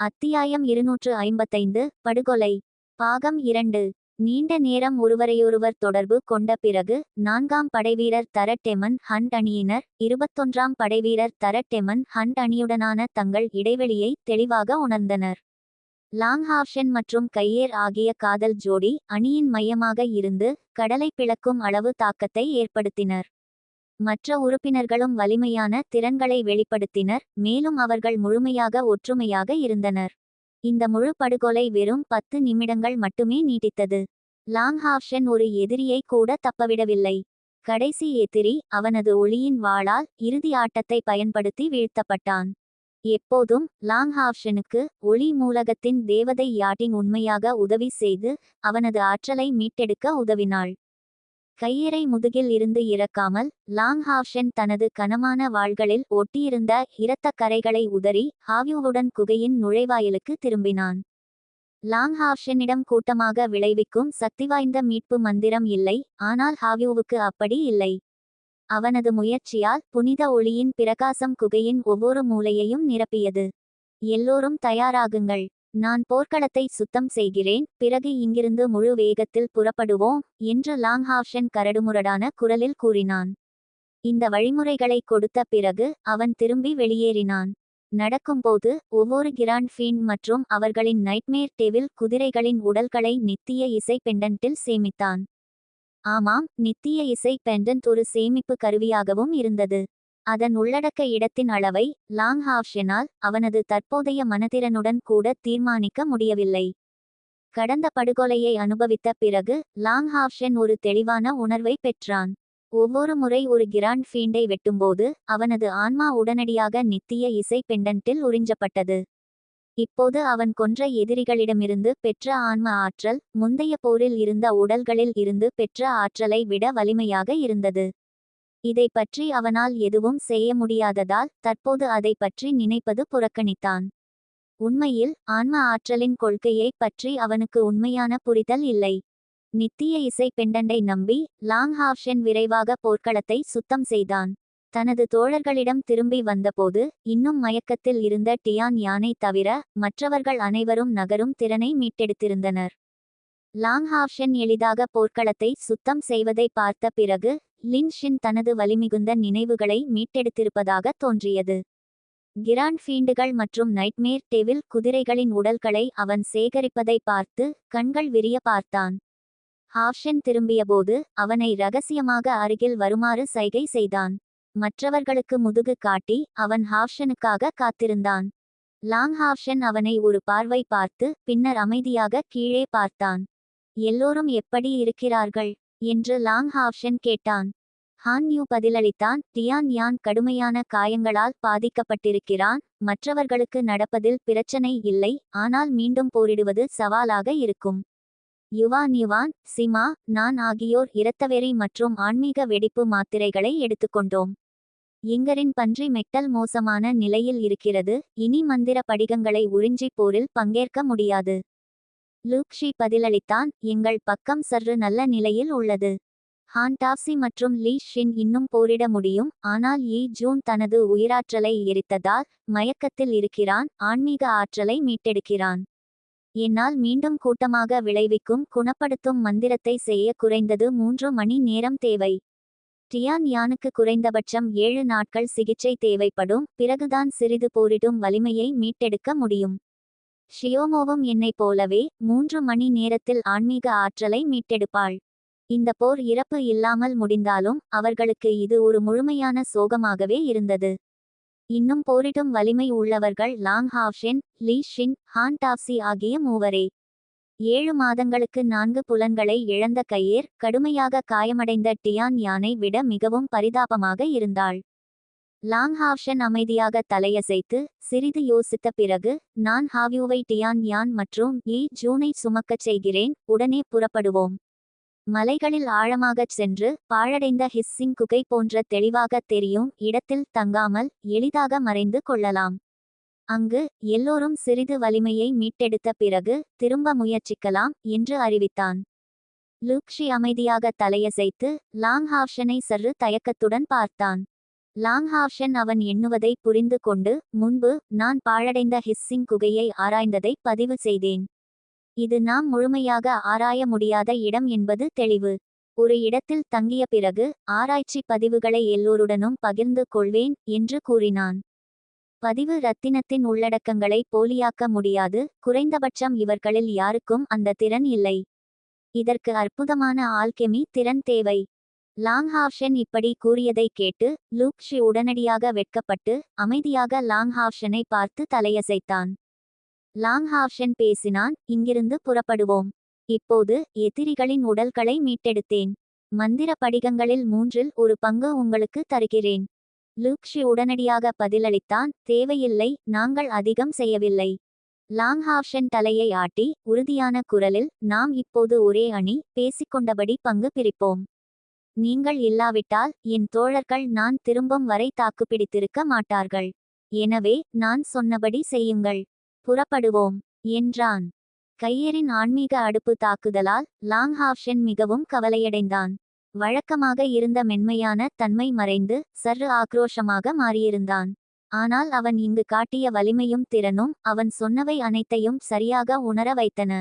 அத்தியாயம் இருநூற்று ஐம்பத்தைந்து படுகொலை. பாகம் இரண்டு. நீண்ட நேரம் ஒருவரையொருவர் தொடர்பு கொண்ட பிறகு நான்காம் படைவீரர் தரட்டெமன் ஹண்ட் அணியினர் இருபத்தொன்றாம் படைவீரர் தரட்டெமன் ஹண்ட் அணியுடனான தங்கள் இடைவெளியை தெளிவாக உணர்ந்தனர். லாங்ஹாப்ஷன் மற்றும் கையேர் ஆகிய காதல் ஜோடி அணியின் மையமாக இருந்து கடலை பிளக்கும் அளவு தாக்கத்தை ஏற்படுத்தினர். மற்ற உறுப்பினர்களும் வலிமையான திறன்களை வெளிப்படுத்தினர் மேலும் அவர்கள் முழுமையாக ஒற்றுமையாக இருந்தனர். இந்த முழு படுகொலை வெறும் பத்து நிமிடங்கள் மட்டுமே நீடித்தது. லாங்ஹாப்ஷன் ஒரு எதிரியை கூட தப்பவிடவில்லை. கடைசி எதிரி அவனது ஒளியின் வாளால் இறுதி ஆட்டத்தை பயன்படுத்தி வீழ்த்தப்பட்டான். எப்போதும் லாங்ஹாப்ஷனுக்கு ஒளி மூலகத்தின் தேவதை யாட்டின் உண்மையாக உதவி செய்து அவனது ஆற்றலை மீட்டெடுக்க உதவினாள். கையறை முதுகில் இருந்து இறக்காமல் லாங் லாங்ஹாப்ஷன் தனது கனமான வாள்களில் ஒட்டியிருந்த இரத்த கரைகளை உதறி ஹாவியூவுடன் குகையின் நுழைவாயிலுக்கு திரும்பினான். லாங் லாங்ஹாப்ஷனிடம் கூட்டமாக விளைவிக்கும் சக்திவாய்ந்த மீட்பு மந்திரம் இல்லை ஆனால் ஹாவியூவுக்கு அப்படி இல்லை. அவனது முயற்சியால் புனித ஒளியின் பிரகாசம் குகையின் ஒவ்வொரு மூலையையும் நிரப்பியது. எல்லோரும் தயாராகுங்கள். நான் போர்க்களத்தை சுத்தம் செய்கிறேன் பிறகு இங்கிருந்து முழு வேகத்தில் புறப்படுவோம் என்று லாங்ஹாப்ஷன் கரடுமுரடான குரலில் கூறினான். இந்த வழிமுறைகளை கொடுத்த பிறகு அவன் திரும்பி வெளியேறினான். நடக்கும்போது ஒவ்வொரு கிராண்ட் ஃபீன் மற்றும் அவர்களின் நைட்மேர் டேவில் குதிரைகளின் உடல்களை நித்திய இசை பெண்டன்ட்டில் சேமித்தான். ஆமாம் நித்திய இசை பெண்டன்ட் ஒரு சேமிப்பு கருவியாகவும் இருந்தது. அதன் உள்ளடக்க இடத்தின் அளவை லாங் லாங்ஹாப்ஷனால் அவனது தற்போதைய மனதிறனுடன் கூட தீர்மானிக்க முடியவில்லை. கடந்த படுகொலையை அனுபவித்த பிறகு லாங் ஹாஃப்ஷன் ஒரு தெளிவான உணர்வை பெற்றான். ஒவ்வொரு முறை ஒரு கிராண்ட் ஃபீண்டை வெட்டும்போது அவனது ஆன்மா உடனடியாக நித்திய இசை பெண்டன்ட்டில் உறிஞ்சப்பட்டது. இப்போது அவன் கொன்ற எதிரிகளிடமிருந்து பெற்ற ஆன்ம ஆற்றல் முந்தைய போரில் இருந்த உடல்களில் இருந்து பெற்ற ஆற்றலை விட வலிமையாக இருந்தது. இதை பற்றி அவனால் எதுவும் செய்ய முடியாததால் தற்போது அதை பற்றி நினைப்பது புறக்கணித்தான். உண்மையில் ஆன்ம ஆற்றலின் கொள்கையை பற்றி அவனுக்கு உண்மையான புரிதல் இல்லை. நித்திய இசை பெண்டண்டை நம்பி லாங் ஹாப்ஷன் விரைவாக போர்க்களத்தை சுத்தம் செய்தான். தனது தோழர்களிடம் திரும்பி வந்தபோது இன்னும் மயக்கத்தில் இருந்த டியான் யானை தவிர மற்றவர்கள் அனைவரும் நகரும் திறனை மீட்டெடுத்திருந்தனர். லாங் ஹாப்ஷன் எளிதாக போர்க்களத்தை சுத்தம் செய்வதை பார்த்த பிறகு லின்ஷின் தனது வலிமிகுந்த நினைவுகளை மீட்டெடுத்திருப்பதாக தோன்றியது. கிராண்ட் ஃபீண்டுகள் மற்றும் நைட்மேர் டெவில் குதிரைகளின் உடல்களை அவன் சேகரிப்பதை பார்த்து கண்கள் விரிய பார்த்தான். ஹாப்ஷன் திரும்பியபோது அவனை ரகசியமாக அருகில் வருமாறு சைகை செய்தான். மற்றவர்களுக்கு முதுகு காட்டி அவன் ஹாப்ஷனுக்காக காத்திருந்தான். லாங் ஹாப்ஷன் அவனை ஒரு பார்வை பார்த்து பின்னர் அமைதியாக கீழே பார்த்தான். எல்லோரும் எப்படி இருக்கிறார்கள்? என்று லாங் ஹாப்ஷன் கேட்டான். ஹான் யூ பதிலளித்தான் டியான் யான் கடுமையான காயங்களால் பாதிக்கப்பட்டிருக்கிறான் மற்றவர்களுக்கு நடப்பதில் பிரச்சனை இல்லை ஆனால் மீண்டும் போரிடுவது சவாலாக இருக்கும். யுவான் யுவான் சிமா நான் ஆகியோர் இரத்தவெறி மற்றும் ஆன்மீக வெடிப்பு மாத்திரைகளை எடுத்துக்கொண்டோம். இங்கரின் பன்றி மெட்டல் மோசமான நிலையில் இருக்கிறது இனி மந்திர படிகங்களை உறிஞ்சி போரில் பங்கேற்க முடியாது. லூக்ஷி பதிலளித்தான் எங்கள் பக்கம் சற்று நல்ல நிலையில் உள்ளது. ஹான்டாப்சி மற்றும் லீ ஷின் இன்னும் போரிட முடியும். ஆனால் ஈ ஜூன் தனது உயிராற்றலை எரித்ததால் மயக்கத்தில் இருக்கிறான். ஆன்மீக ஆற்றலை மீட்டெடுக்கிறான். என்னால் மீண்டும் கூட்டமாக விளைவிக்கும் குணப்படுத்தும் மந்திரத்தை செய்ய குறைந்தது மூன்று மணி நேரம் தேவை. டியான் யானுக்கு குறைந்தபட்சம் ஏழு நாட்கள் சிகிச்சை தேவைப்படும். பிறகுதான் சிறிது போரிடும் வலிமையை மீட்டெடுக்க முடியும். ஷியோமோவும் என்னைப் போலவே மூன்று மணி நேரத்தில் ஆன்மீக ஆற்றலை மீட்டெடுப்பாள். இந்த போர் இறப்பு இல்லாமல் முடிந்தாலும் அவர்களுக்கு இது ஒரு முழுமையான சோகமாகவே இருந்தது. இன்னும் போரிடும் வலிமை உள்ளவர்கள் லாங் ஹாவ்ஷென் லீ ஷின் ஹான் டாப்சி ஆகிய மூவரே. ஏழு மாதங்களுக்கு நான்கு புலன்களை இழந்த கையேர் கடுமையாக காயமடைந்த டியான் யானை விட மிகவும் பரிதாபமாக இருந்தாள். லாங்ஹாவ்ஷன் அமைதியாக தலையசைத்து சிறிது யோசித்த பிறகு நான் ஹாவ்யூவை டியான் யான் மற்றும் ஈ ஜூனை சுமக்கச் செய்கிறேன் உடனே புறப்படுவோம். மலைகளில் ஆழமாகச் சென்று பாழடைந்த ஹிஸ்ஸிங் குகை போன்ற தெளிவாக தெரியும் இடத்தில் தங்காமல் எளிதாக மறைந்து கொள்ளலாம். அங்கு எல்லோரும் சிறிது வலிமையை மீட்டெடுத்த பிறகு திரும்ப முயற்சிக்கலாம் என்று அறிவித்தான். லூக்ஷி அமைதியாக தலையசைத்து லாங்ஹாவ்ஷனை சற்று தயக்கத்துடன் பார்த்தான். லாங்ஹாவ்ஷன் அவன் எண்ணுவதை புரிந்து கொண்டு முன்பு நான் பாழடைந்த ஹிஸ்ஸிங் குகையை ஆராய்ந்ததை பதிவு செய்தேன். இது நாம் முழுமையாக ஆராய முடியாத இடம் என்பது தெளிவு. ஒரு இடத்தில் தங்கிய பிறகு ஆராய்ச்சி பதிவுகளை எல்லோருடனும் பகிர்ந்து கொள்வேன் என்று கூறினான். பதிவு ரத்தினத்தின் உள்ளடக்கங்களை போலியாக்க முடியாது குறைந்தபட்சம் இவர்களில் யாருக்கும் அந்த திறன் இல்லை. இதற்கு அற்புதமான ஆல்கெமி திறன் தேவை. லாங்ஹாவ்ஷன் இப்படி கூறியதை கேட்டு லூக்ஷி உடனடியாக வெட்கப்பட்டு அமைதியாக லாங்ஹாவ்ஷனை பார்த்து தலையசைத்தான். லாங்ஹாவ்ஷன் பேசினான் இங்கிருந்து புறப்படுவோம். இப்போது எதிரிகளின் உடல்களை மீட்டெடுத்தேன். மந்திர படிகங்களில் மூன்றில் ஒரு பங்கு உங்களுக்கு தருகிறேன். லூக்ஷி உடனடியாக பதிலளித்தான் தேவையில்லை நாங்கள் அதிகம் செய்யவில்லை. லாங்ஹாவ்ஷன் தலையை ஆட்டி உறுதியான குரலில் நாம் இப்போது ஒரே அணி பேசிக்கொண்டபடி பங்கு பிரிப்போம். நீங்கள் இல்லாவிட்டால் என் தோழர்கள் நான் திரும்பும் வரை தாக்குப்பிடித்திருக்க மாட்டார்கள். எனவே நான் சொன்னபடி செய்யுங்கள். புறப்படுவோம் என்றான். கையரின் ஆன்மீக அடுப்பு தாக்குதலால் லாங் லாங்ஹாவ்ஷன் மிகவும் கவலையடைந்தான். வழக்கமாக இருந்த மென்மையான தன்மை மறைந்து சற்று ஆக்ரோஷமாக மாறியிருந்தான். ஆனால் அவன் இங்கு காட்டிய வலிமையும் திறனும் அவன் சொன்னவை அனைத்தையும் சரியாக உணர வைத்தன.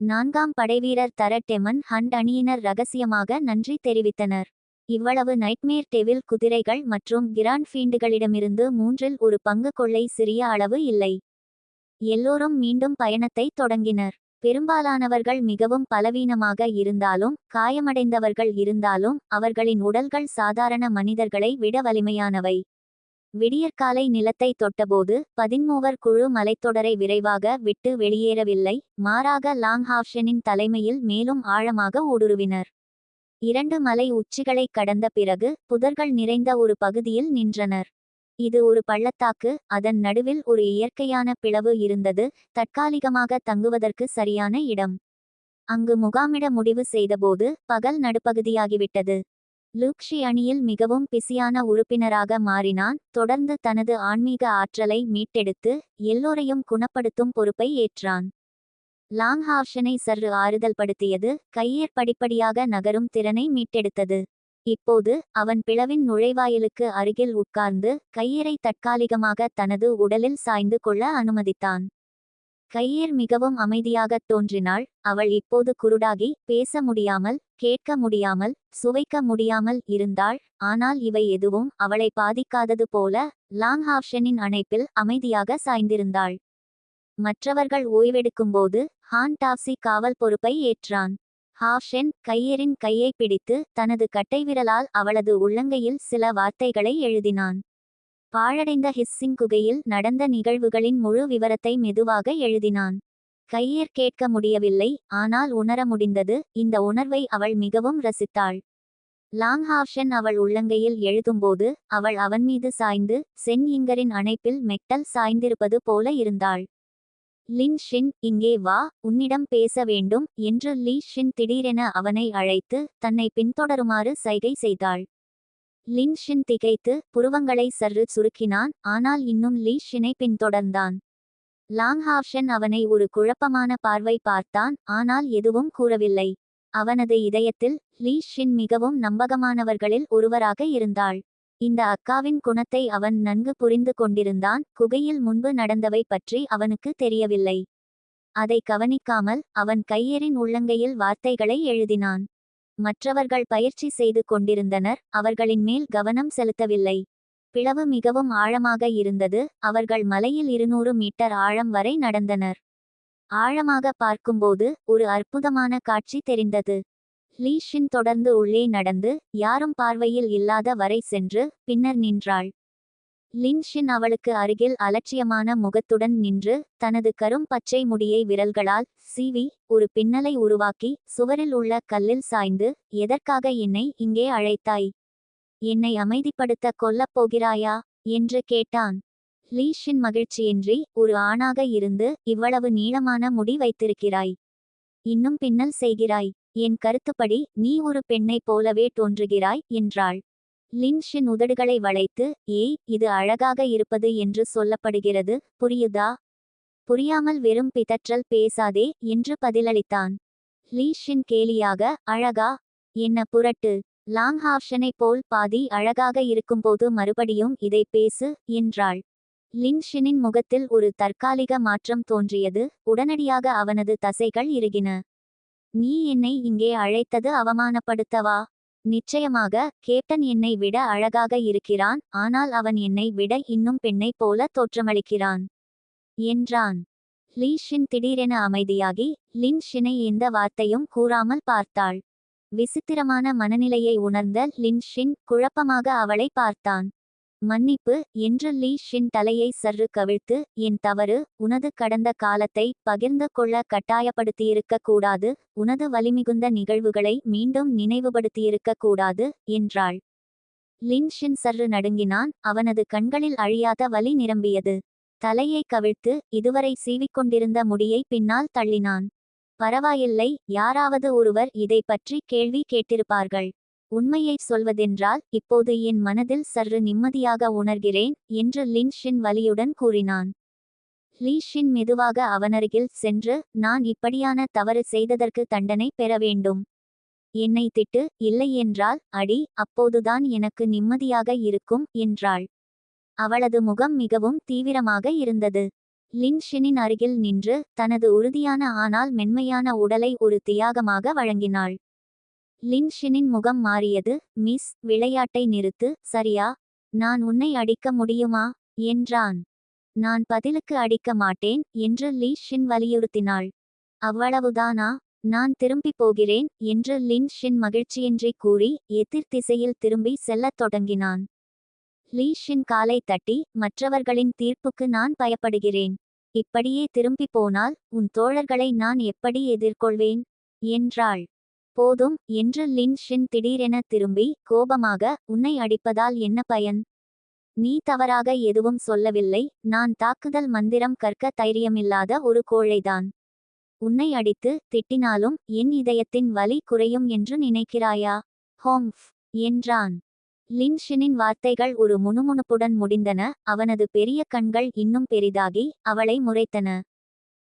நான்காம் படைவீரர் தர டெமன் ஹண்ட் அணியினர் ரகசியமாக நன்றி தெரிவித்தனர். இவ்வளவு நைட்மேர் டெவில் குதிரைகள் மற்றும் கிராண்ட் ஃபீண்டுகளிடமிருந்து மூன்றில் ஒரு பங்கு கொள்ளை சிறிய அளவு இல்லை. எல்லோரும் மீண்டும் பயணத்தை தொடங்கினர். பெரும்பாலானவர்கள் மிகவும் பலவீனமாக இருந்தாலும் காயமடைந்தவர்கள் இருந்தாலும் அவர்களின் உடல்கள் சாதாரண மனிதர்களை விட வலிமையானவை. விடியற்காலை நிலத்தை தொட்டபோது பதின்மூவர் குழு மலைத்தொடரை விரைவாக விட்டு வெளியேறவில்லை. மாறாக லாங்ஹாவ்ஷனின் தலைமையில் மேலும் ஆழமாக ஊடுருவினர். இரண்டு மலை உச்சிகளை கடந்த பிறகு புதர்கள் நிறைந்த ஒரு பகுதியில் நின்றனர். இது ஒரு பள்ளத்தாக்கு. அதன் நடுவில் ஒரு இயற்கையான பிளவு இருந்தது. தற்காலிகமாக தங்குவதற்கு சரியான இடம். அங்கு முகாமிட முடிவு செய்தபோது பகல் நடுப்பகுதியாகிவிட்டது. லூக்ஷி அணியில் மிகவும் பிஸியான உறுப்பினராக மாறினான். தொடர்ந்து தனது ஆன்மீக ஆற்றலை மீட்டெடுத்து எல்லோரையும் குணப்படுத்தும் பொறுப்பை ஏற்றான். லாங்ஹாவ்ஷனை சற்று ஆறுதல் படுத்தியது கையேர் படிப்படியாக நகரும் திறனை மீட்டெடுத்தது. இப்போது அவன் பிளவின் நுழைவாயிலுக்கு அருகில் உட்கார்ந்து கையரை தற்காலிகமாக தனது உடலில் சாய்ந்து கொள்ள அனுமதித்தான். கையேர் மிகவும் அமைதியாகத் தோன்றினாள். அவள் இப்போது குருடாகி பேச முடியாமல் கேட்க முடியாமல் சுவைக்க முடியாமல் இருந்தாள். ஆனால் இவை எதுவும் அவளை பாதிக்காதது போல லாங்ஹாவ்ஷனின் அணைப்பில் அமைதியாக சாய்ந்திருந்தாள். மற்றவர்கள் ஓய்வெடுக்கும்போது ஹான் டாப்சி காவல் பொறுப்பை ஏற்றான். ஹாப்ஷென் கையரின் கையை பிடித்து தனது கட்டைவிரலால் அவளது உள்ளங்கையில் சில வார்த்தைகளை எழுதினான். பாழடைந்த ஹிஸ்ஸிங் குகையில் நடந்த நிகழ்வுகளின் முழு விவரத்தை மெதுவாக எழுதினான். கையர் கேட்க முடியவில்லை ஆனால் உணர முடிந்தது இந்த உணர்வை அவள் மிகவும் ரசித்தாள். லாங் ஹாப்ஷன் அவள் உள்ளங்கையில் எழுதும்போது அவள் அவன் மீது சாய்ந்து சென் இங்கரின் அணைப்பில் மெக்டல் சாய்ந்திருப்பது போல இருந்தாள். லின் ஷின் இங்கே வா உன்னிடம் பேச வேண்டும் என்று லீ ஷின் திடீரென அவனை அழைத்து தன்னை பின்தொடருமாறு சைகை செய்தாள். லின் ஷின் திகைத்து புருவங்களை சற்று சுருக்கினான் ஆனால் இன்னும் லீ ஷினை பின்தொடர்ந்தான். லாங்ஹாவ்ஷன் அவனை ஒரு குழப்பமான பார்வை பார்த்தான் ஆனால் எதுவும் கூறவில்லை. அவனது இதயத்தில் லீ ஷின் மிகவும் நம்பகமானவர்களில் ஒருவராக இருந்தாள். இந்த அக்காவின் குணத்தை அவன் நன்கு புரிந்து கொண்டிருந்தான் குகையில் முன்பு நடந்தவை பற்றி அவனுக்கு தெரியவில்லை. அதை கவனிக்காமல் அவன் கையெறின் உள்ளங்கையில் வார்த்தைகளை எழுதினான். மற்றவர்கள் பயிற்சி செய்து கொண்டிருந்தனர் அவர்களின் மேல் கவனம் செலுத்தவில்லை. பிளவு மிகவும் ஆழமாக இருந்தது அவர்கள் மலையில் இருநூறு மீட்டர் ஆழம் வரை நடந்தனர். ஆழமாக பார்க்கும்போது ஒரு அற்புதமான காட்சி தெரிந்தது. லீஷின் தொடர்ந்து உள்ளே நடந்து யாரும் பார்வையில் இல்லாத வரை சென்று பின்னர் நின்றாள். லின்ஷின் அவளுக்கு அருகில் அலட்சியமான முகத்துடன் நின்று தனது கரும் பச்சை முடியை விரல்களால் சீவி ஒரு பின்னலை உருவாக்கி சுவரில் உள்ள கல்லில் சாய்ந்து எதற்காக என்னை இங்கே அழைத்தாய்? என்னை அமைதிப்படுத்த கொல்லப் போகிறாயா என்று கேட்டான். லீஷின் மகிழ்ச்சியின்றி ஒரு ஆணாக இருந்து இவ்வளவு நீளமான முடி வைத்திருக்கிறாய். இன்னும் பின்னல் செய்கிறாய். என் கருத்துப்படி நீ ஒரு பெண்ணைப் போலவே தோன்றுகிறாய் என்றாள். லின்ஷின் உதடுகளை வளைத்து ஏய் இது அழகாக இருப்பது என்று சொல்லப்படுகிறது. புரியுதா? புரியாமல் வெறும் பிதற்றல் பேசாதே என்று பதிலளித்தான். லீஷின் கேலியாக அழகா? என்ன புரட்டு. லாங் ஹாப்ஷனை போல் பாதி அழகாக இருக்கும்போது மறுபடியும் இதை பேசு என்றாள். லின்ஷினின் முகத்தில் ஒரு தற்காலிக மாற்றம் தோன்றியது. உடனடியாக அவனது தசைகள் இறுகின. நீ என்னை இங்கே அழைத்தது அவமானப்படுத்தவா? நிச்சயமாக கேப்டன் என்னை விட அழகாக இருக்கிறான் ஆனால் அவன் என்னை விட இன்னும் பெண்ணைப் போல தோற்றமளிக்கிறான் என்றான். லீ ஷின் திடீரென அமைதியாகி லின் ஷினை எந்த வார்த்தையும் கூறாமல் பார்த்தாள். விசித்திரமான மனநிலையை உணர்ந்த லின் ஷின் குழப்பமாக அவளை பார்த்தான். மன்னிப்பு என்று லீ ஷின் தலையை சர்று கவிழ்த்து என் தவறு உனது கடந்த காலத்தை பகிர்ந்து கொள்ள கட்டாயப்படுத்தியிருக்க கூடாது உனது வலிமிகுந்த நிகழ்வுகளை மீண்டும் நினைவுபடுத்தியிருக்க கூடாது என்றாள். லின் ஷின் சர்று நடுங்கினான் அவனது கண்களில் அழியாத வலி நிரம்பியது. தலையை கவிழ்த்து இதுவரை சீவிக்கொண்டிருந்த முடியை பின்னால் தள்ளினான். பரவாயில்லை யாராவது ஒருவர் இதை பற்றி கேள்வி கேட்டிருப்பார்கள். உண்மையை சொல்வதென்றால் இப்போது என் மனதில் சற்று நிம்மதியாக உணர்கிறேன் என்று லின் ஷின் வலியுடன் கூறினான். லீஷின் மெதுவாக அவனருகில் சென்று நான் இப்படியான தவறு செய்ததற்கு தண்டனை பெற வேண்டும். என்னை திட்டு இல்லை என்றால் அடி அப்போதுதான் எனக்கு நிம்மதியாக இருக்கும் என்றாள். அவளது முகம் மிகவும் தீவிரமாக இருந்தது. லின் ஷினின் அருகில் நின்று தனது உறுதியான ஆனால் மென்மையான உடலை ஒரு தியாகமாக வழங்கினாள். லின் ஷினின் முகம் மாறியது. மிஸ் விளையாட்டை நிறுத்து. சரியா? நான் உன்னை அடிக்க முடியுமா? என்றான். நான் பதிலுக்கு அடிக்க மாட்டேன் என்று லீ ஷின் வலியுறுத்தினாள். அவ்வளவுதானா? நான் திரும்பி போகிறேன் என்று லின் ஷின் மகிழ்ச்சியின்றி கூறி எதிர் திசையில் திரும்பி செல்லத் தொடங்கினான். லீ ஷின் காலை தட்டி மற்றவர்களின் தீர்ப்புக்கு நான் பயப்படுகிறேன். இப்படியே திரும்பி போனால் உன் தோழர்களை நான் எப்படி எதிர்கொள்வேன்? என்றாள். போதும் என்று லின் ஷின் திடீரென திரும்பி கோபமாக உன்னை அடிப்பதால் என்ன பயன்? நீ தவறாக எதுவும் சொல்லவில்லை. நான் தாக்குதல் மந்திரம் கற்க தைரியமில்லாத ஒரு கோழைதான். உன்னை அடித்து திட்டினாலும் என் இதயத்தின் வலி குறையும் என்று நினைக்கிறாயா? ஹோம்ஃப் என்றான். லின் ஷினின் வார்த்தைகள் ஒரு முணுமுணுப்புடன் முடிந்தன. அவனது பெரிய கண்கள் இன்னும் பெரிதாகி அவளை முறைத்தன.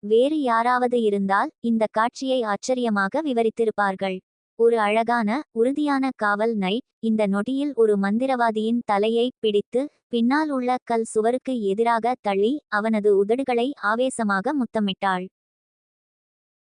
வேறு யாராவது இருந்தால் இந்த காட்சியை ஆச்சரியமாக விவரித்திருப்பார்கள். ஒரு அழகான உறுதியான காவல் நைட் இந்த நொடியில் ஒரு மந்திரவாதியின் தலையை பிடித்து பின்னால் உள்ள கல் சுவருக்கு எதிராக தள்ளி அவனது உதடுகளை ஆவேசமாக முத்தமிட்டாள்.